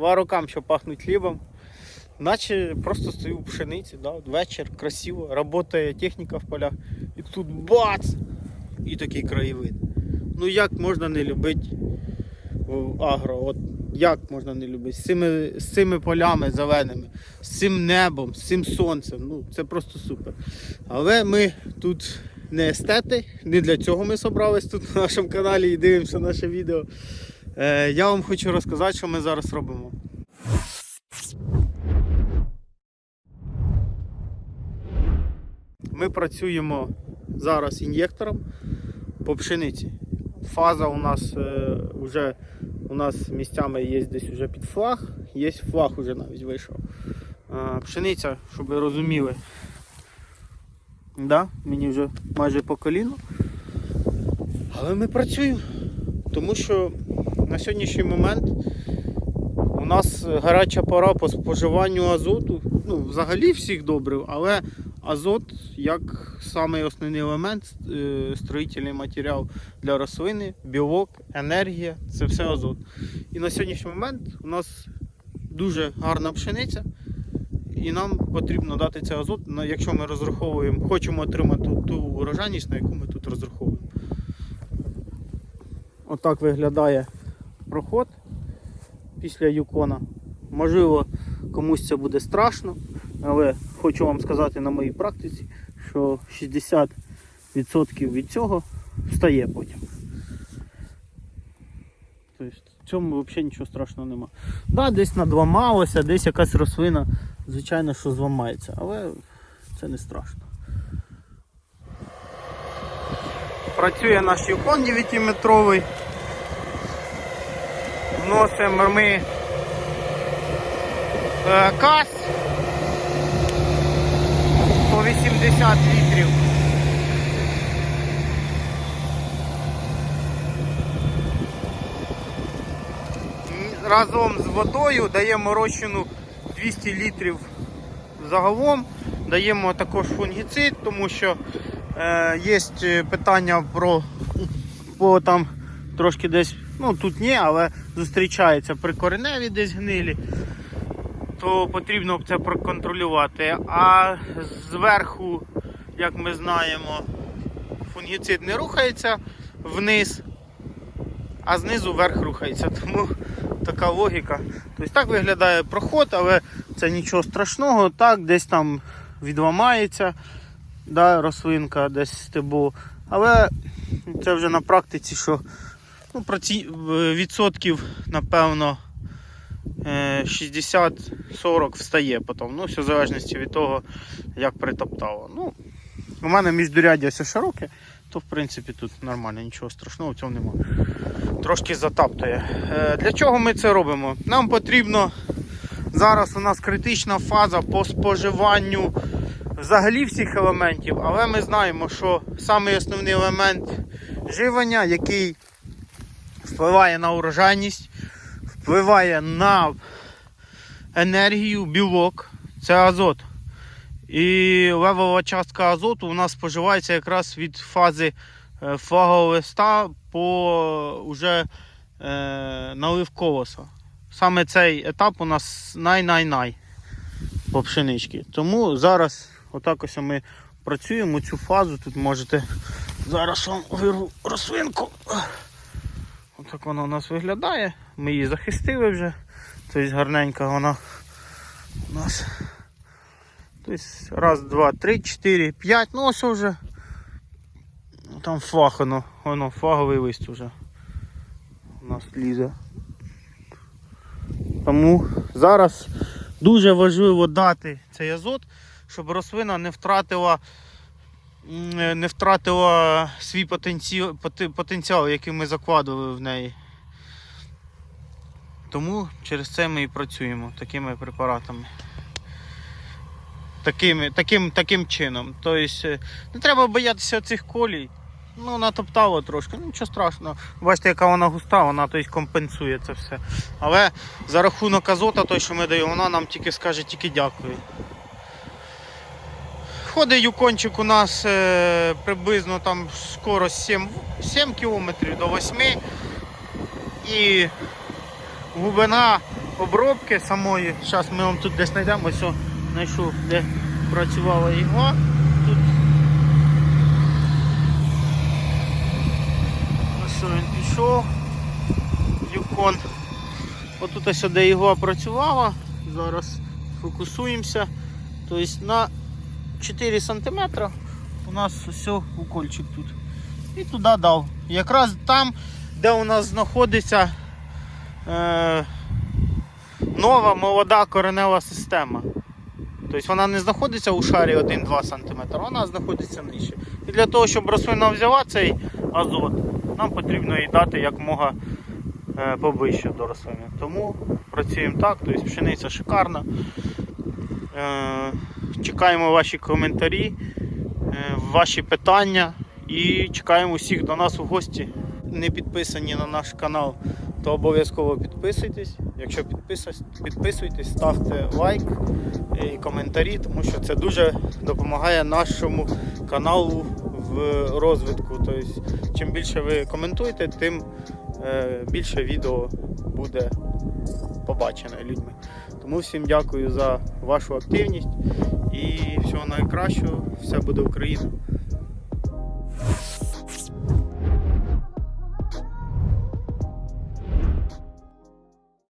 Два рокам, що пахнуть хлібом. Наче просто стою в пшениці, да, вечір, красиво, працює техніка в полях. І тут бац! І такий краєвид. Ну як можна не любити агро? От як можна не любити? З цими, з цими полями зеленими, з цим небом, з цим сонцем. Ну це просто супер. Але ми тут не естети, не для цього ми зібрались тут на нашому каналі і дивимося наше відео. Е, я вам хочу розказати, що ми зараз робимо. Ми працюємо зараз ін'єктором по пшениці. Фаза у нас е, вже у нас місцями є десь вже під флаг, є флаг уже навіть вийшов. Е, пшениця, щоб ви розуміли, да, мені вже майже по коліну. Але ми працюємо, тому що на сьогоднішній момент у нас гаряча пора по споживанню азоту. Ну, взагалі всіх добрив, але азот як самий основний елемент, е, строїтельний матеріал для рослини, білок, енергія це все азот. І на сьогоднішній момент у нас дуже гарна пшениця, і нам потрібно дати цей азот, якщо ми розраховуємо, хочемо отримати ту урожайність, на яку ми тут розраховуємо. Отак виглядає проход після Юкона. Можливо, комусь це буде страшно, але хочу вам сказати на моїй практиці, що 60% від цього встає потім. Тобто в цьому взагалі нічого страшного нема. Да, десь надламалося, десь якась рослина, звичайно, що зламається, але це не страшно. Працює наш Юкон 9-метровий. Вносимо ми е, кас по 80 літрів. Разом з водою даємо розчину 200 літрів загалом. Даємо також фунгіцид, тому що е, є питання про по там трошки десь, ну тут ні, але зустрічається при кореневі десь гнилі, то потрібно це проконтролювати. А зверху, як ми знаємо, фунгіцид не рухається вниз, а знизу вверх рухається. Тому така логіка. Тобто так виглядає проход, але це нічого страшного, так, десь там відламається да, рослинка, десь стебло. Але це вже на практиці, що ну, відсотків, напевно, е, 60-40 встає потім. Ну, все в залежності від того, як притоптало. Ну, у мене міждуряддя все широке, то в принципі тут нормально, нічого страшного в цьому немає. Трошки затаптує. Е, Для чого ми це робимо? Нам потрібно зараз у нас критична фаза по споживанню взагалі всіх елементів, але ми знаємо, що самий основний елемент живлення, який впливає на урожайність, впливає на енергію, білок, це азот. І левова частка азоту у нас споживається якраз від фази е, флагового листа по уже е, налив колоса. Саме цей етап у нас най-най-най по пшеничці. Тому зараз отак ось ми працюємо цю фазу. Тут можете зараз вам вирву рослинку. Отак вона у нас виглядає. Ми її захистили вже. Тобто гарненька вона у нас. Тобто раз, два, три, чотири, п'ять. Ну ось вже. Там фаг воно, фаговий лист вже у нас лізе. Тому зараз дуже важливо дати цей азот, щоб рослина не втратила, не втратила свій потенціал, потенціал, який ми закладували в неї. Тому через це ми і працюємо такими препаратами. Такими, таким, таким чином. Тобто е, не треба боятися цих колій. Ну, натоптало трошки, нічого страшного. Бачите, яка вона густа, вона тобто, компенсує це все. Але за рахунок азота, той, що ми даємо, вона нам тільки скаже тільки дякую. Ходить юкончик у нас е, приблизно там скорость 7, 7 км до 8 і глибина обробки самої. Зараз ми вам тут десь знайдемо, ось знайшов, де працювала ігла. Тут ось він пішов. Юкон. Отут ось де ігла працювала. Зараз фокусуємося. Тобто на 4 см у нас все укольчик тут. І туди дав. Якраз там, де у нас знаходиться е, нова молода коренева система. Тобто вона не знаходиться у шарі 1-2 см, вона знаходиться нижче. І для того, щоб рослина взяла цей азот, нам потрібно їй дати якмога е, поближче до рослини. Тому працюємо так, тобто пшениця шикарна. Е, чекаємо ваші коментарі, е, ваші питання і чекаємо всіх до нас у гості. Не підписані на наш канал, то обов'язково підписуйтесь. Якщо підписуйтесь, ставте лайк і коментарі, тому що це дуже допомагає нашому каналу в розвитку. Тобто, чим більше ви коментуєте, тим е, більше відео буде побачене людьми. Тому всім дякую за вашу активність і всього найкращого. Все буде Україна!